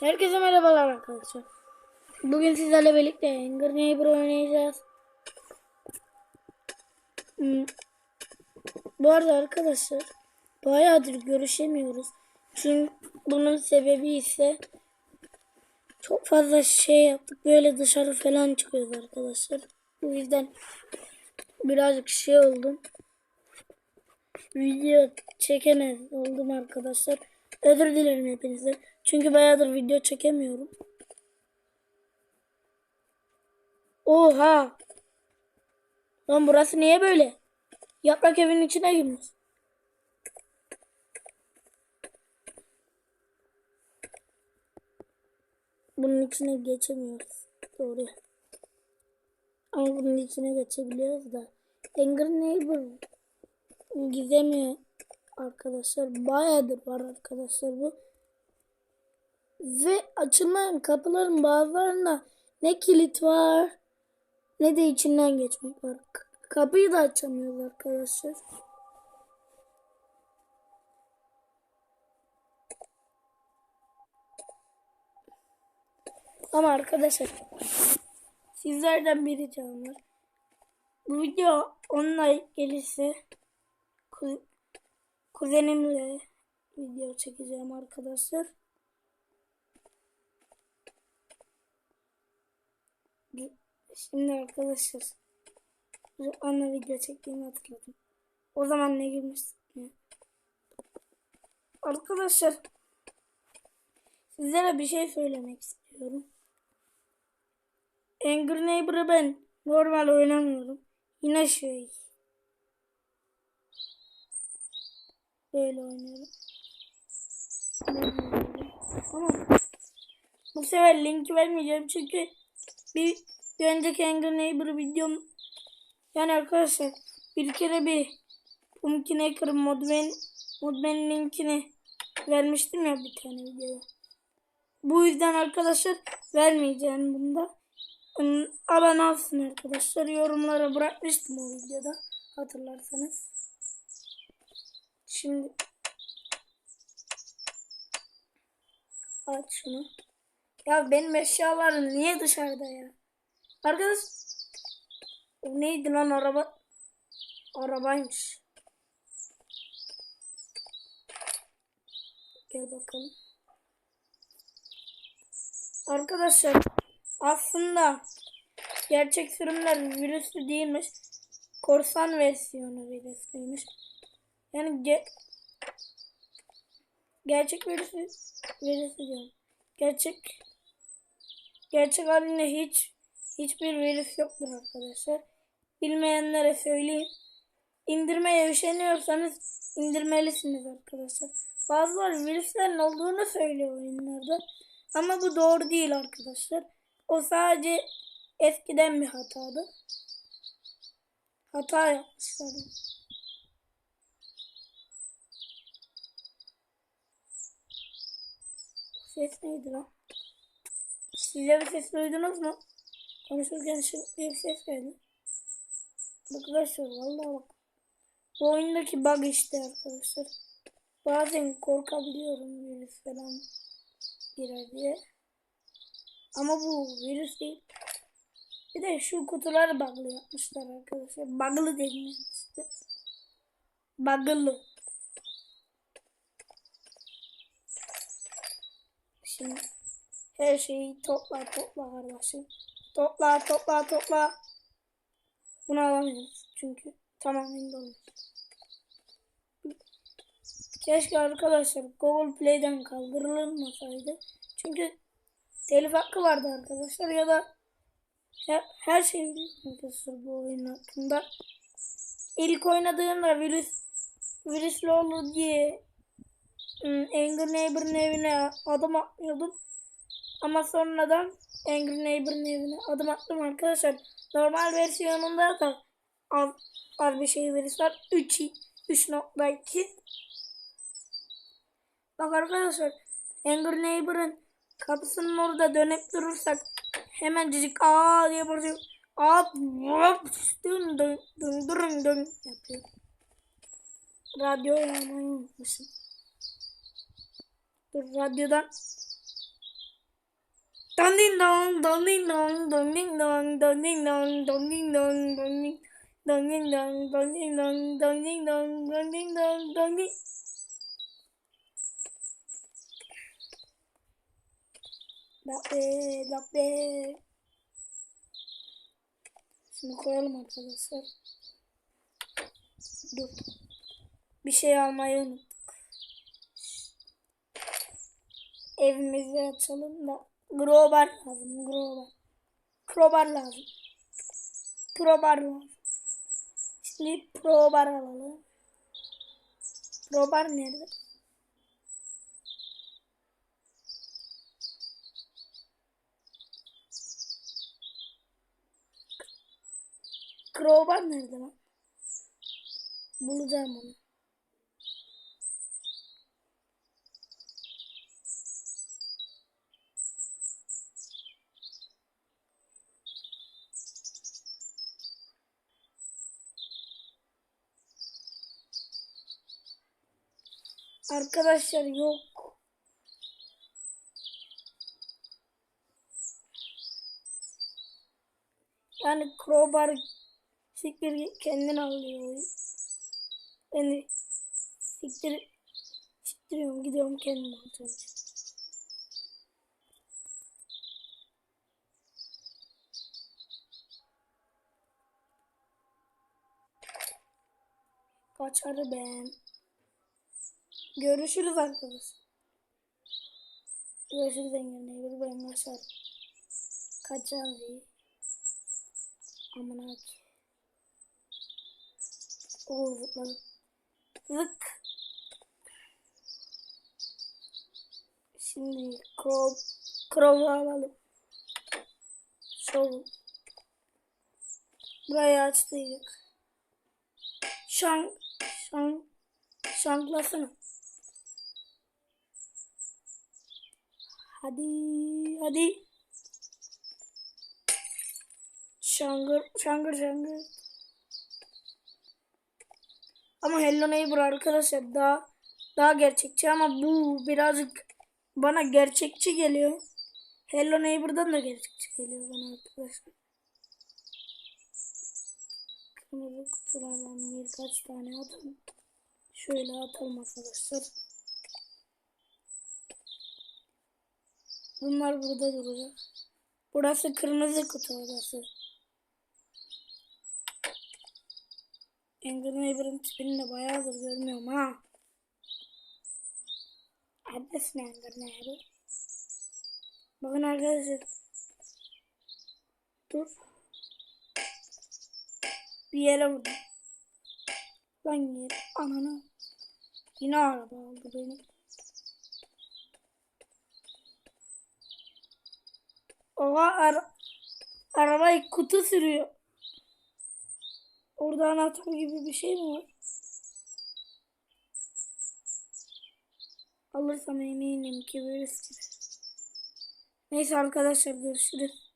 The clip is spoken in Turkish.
Herkese merhabalar arkadaşlar. Bugün sizlerle birlikte Angry Neighbor oynayacağız. Hmm. Bu arada arkadaşlar bayağıdır görüşemiyoruz. Çünkü bunun sebebi ise çok fazla şey yaptık. Böyle dışarı falan çıkıyoruz arkadaşlar. Bu yüzden birazcık şey oldum. Video çekemez oldum arkadaşlar. Özür dilerim hepinize. Çünkü bayağıdır video çekemiyorum. Oha! Lan burası niye böyle? Yaprak evin içine girmiş. Bunun içine geçemiyoruz. Doğru. Ama bunun içine geçebiliyoruz da. Angry Neighbor gizemi arkadaşlar. Bayağıdır var arkadaşlar bu. Ve açılmayan kapıların bazılarında ne kilit var ne de içinden geçmek var. Kapıyı da açamıyoruz arkadaşlar. Ama arkadaşlar sizlerden bir ricam. Bu video 10 like gelirse ku- kuzenimle video çekeceğim arkadaşlar. Şimdi arkadaşlar ana video çektiğimi hatırladım. O zaman ne girmiştim? Arkadaşlar sizlere bir şey söylemek istiyorum. Angry Neighbor'ı ben normal oynamıyorum. Yine şey. Böyle oynuyorum. Ama bu sefer linki vermeyeceğim çünkü bir, bir önceki Angry Neighbor videom yani arkadaşlar bir kere bir Pumpkin Hacker modben modben linkini vermiştim ya bir tane videoya. Bu yüzden arkadaşlar vermeyeceğim bunda. Alan alsın arkadaşlar. Yorumlara bırakmıştım o videoda. Hatırlarsanız. Şimdi aç şunu. Ya benim eşyalarım niye dışarıda ya? Arkadaş neydi lan araba? Arabaymış. Gel bakalım. Arkadaşlar aslında gerçek sürümler virüslü değilmiş. Korsan versiyonu virüslüymüş. Yani ge gerçek virüslü virüslü diyorum. Gerçek gerçek halinde hiç hiçbir virüs yoktur arkadaşlar. Bilmeyenlere söyleyeyim. İndirmeye üşeniyorsanız indirmelisiniz arkadaşlar. Bazıları virüslerin olduğunu söylüyor oyunlarda. Ama bu doğru değil arkadaşlar. O sadece eskiden bir hatadı. Hata yapmışlar. Ses neydi lan? Size bir ses duydunuz mu? Konuşurken şimdi bir ses geldi. Arkadaşlar vallahi bak. Bu oyundaki bug işte arkadaşlar. Bazen korkabiliyorum virüs falan girer diye. Ama bu virüs değil. Bir de şu kutuları bug'lı yapmışlar arkadaşlar. Bug'lı dediğimiz işte. Bug'lı. Şimdi her şeyi topla topla kardeşim. Topla topla topla. Bunu alamıyoruz çünkü tamamen dolu. Keşke arkadaşlar Google Play'den kaldırılmasaydı. Çünkü telif hakkı vardı arkadaşlar ya da her, her şey arkadaşlar bu oyun hakkında. İlk oynadığımda virüs virüslü olur diye hmm, Angry Neighbor'ın evine adım atmıyordum. Ama sonradan Angry Neighbor'ın evine adım attım arkadaşlar. Normal versiyonunda da az, az bir şey var. 3 3.2 Bak arkadaşlar Angry Neighbor'ın kapısının orada dönüp durursak hemencik aa diye bağırıyor. Aa vop, dın dın dın dın dın yapıyor. Radyo yapmayı unutmuşum. Dur radyodan Don ding dong, don ding dong, don ding dong, don ding dong, don ding dong, don ding don ding dong, don ding dong, don ding dong, don ding dong, don ding. Bak be, bak be. Şunu koyalım arkadaşlar. Dur. Bir şey almayı unuttuk. Evimizi açalım da. Grobar lazım. Grobar. Crowbar lazım. Crowbar lazım. Şimdi crowbar alalım. Crowbar nerede? Crowbar nerede lan? Bulacağım onu. Arkadaşlar yok. Yani crowbar siktir kendini alıyor. De siktir siktiriyorum gidiyorum kendim alacağım. Kaçarı ben. Görüşürüz arkadaşlar. Görüşürüz Neighbor. Ben kaçar. Kaçar diye. Aman ki. Oo zıpladı. Zık. Şimdi Crow, Crow'u alalım. Show. Burayı açtıydık. Şang, şang, şanglasana. Hadi, hadi. Şangır, şangır, şangır. Ama Hello Neighbor arkadaşlar daha daha gerçekçi ama bu birazcık bana gerçekçi geliyor. Hello Neighbor'dan da gerçekçi geliyor bana arkadaşlar. Kırmızı kutulardan birkaç tane atalım. Şöyle atalım arkadaşlar. Bunlar burada duracak. Burası kırmızı kutu odası. Angry Neighbor'ın tipini de bayağıdır görmüyorum ha. Neredesin Angry Neighbor? Bakın arkadaşlar. Dur. Bir yere vurdum. Lan yer. Ananı. Yine araba aldı beni. Oha ara arabayı kutu sürüyor. Orada anahtar gibi bir şey mi var? Alırsam eminim ki böyle Neyse arkadaşlar görüşürüz.